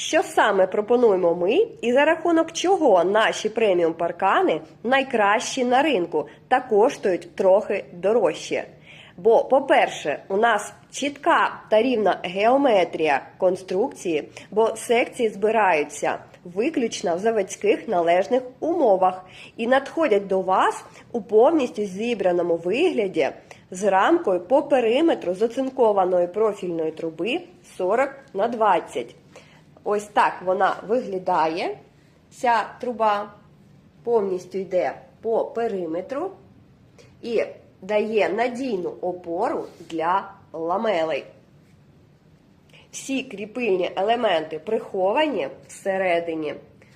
Що саме пропонуємо ми і за рахунок чого наші преміум паркани найкращі на ринку та коштують трохи дорожче? Бо, по-перше, у нас чітка та рівна геометрія конструкції, бо секції збираються виключно в заводських належних умовах і надходять до вас у повністю зібраному вигляді з рамкою по периметру з оцинкованої профільної труби 40 на 20. Ось так вона виглядає. Ця труба повністю йде по периметру і дає надійну опору для ламелей. Всі кріпильні елементи приховані всередині,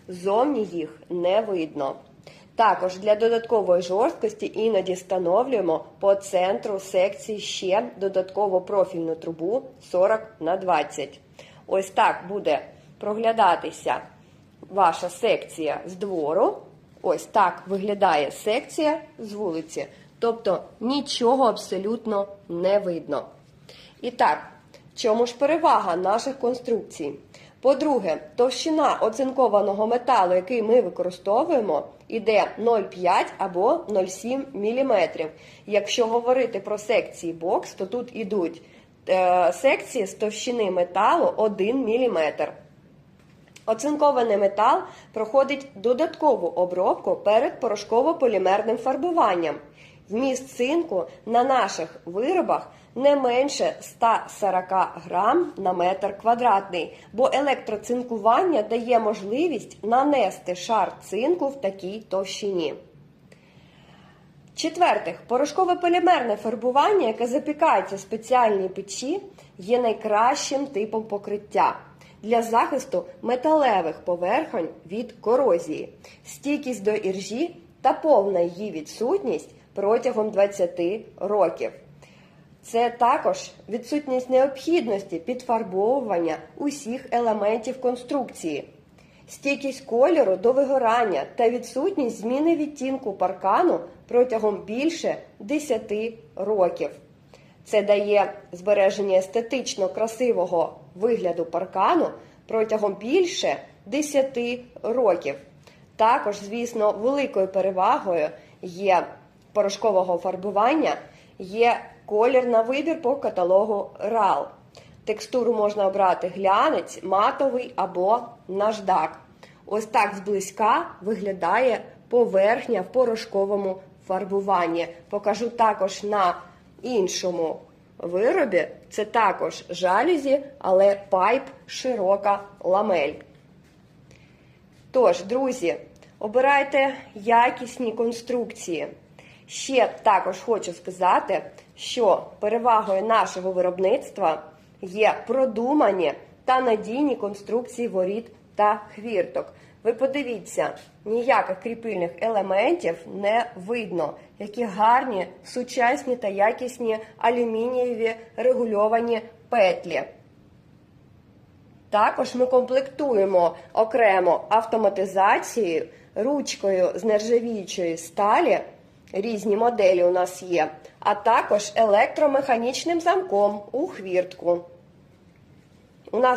зовні їх не видно. Також для додаткової жорсткості іноді встановлюємо по центру секції ще додаткову профільну трубу 40 на 20. Ось так буде проглядатися ваша секція з двору. Ось так виглядає секція з вулиці. Тобто нічого абсолютно не видно. І так, чому ж перевага наших конструкцій? По-друге, товщина оцинкованого металу, який ми використовуємо, іде 0,5 або 0,7 мм. Якщо говорити про секції бокс, то тут ідуть секції з товщини металу 1 мм. Оцинкований метал проходить додаткову обробку перед порошково-полімерним фарбуванням. Вміст цинку на наших виробах не менше 140 грам на метр квадратний, бо електроцинкування дає можливість нанести шар цинку в такій товщині. Четвертих, порошкове полімерне фарбування, яке запікається в спеціальній печі, є найкращим типом покриття для захисту металевих поверхонь від корозії, стійкість до іржі та повна її відсутність протягом 20 років. Це також відсутність необхідності підфарбовування усіх елементів конструкції, стійкість кольору до вигорання та відсутність зміни відтінку паркану протягом більше 10 років. Це дає збереження естетично красивого вигляду паркану протягом більше 10 років. Також, звісно, великою перевагою є порошкового фарбування, є колір на вибір по каталогу RAL. Текстуру можна обрати глянець, матовий або наждак. Ось так зблизька виглядає поверхня в порошковому фарбуванні. Покажу також на іншому виробі. Це також жалюзі, але пайп широка ламель. Тож, друзі, обирайте якісні конструкції. Ще також хочу сказати, що перевагою нашого виробництва є продумані та надійні конструкції воріт та хвірток. Ви подивіться, ніяких кріпильних елементів не видно, які гарні, сучасні та якісні алюмінієві регульовані петлі. Також ми комплектуємо окремо автоматизацією, ручкою з нержавіючої сталі. Різні моделі у нас є, а також електромеханічним замком у хвіртку. У нас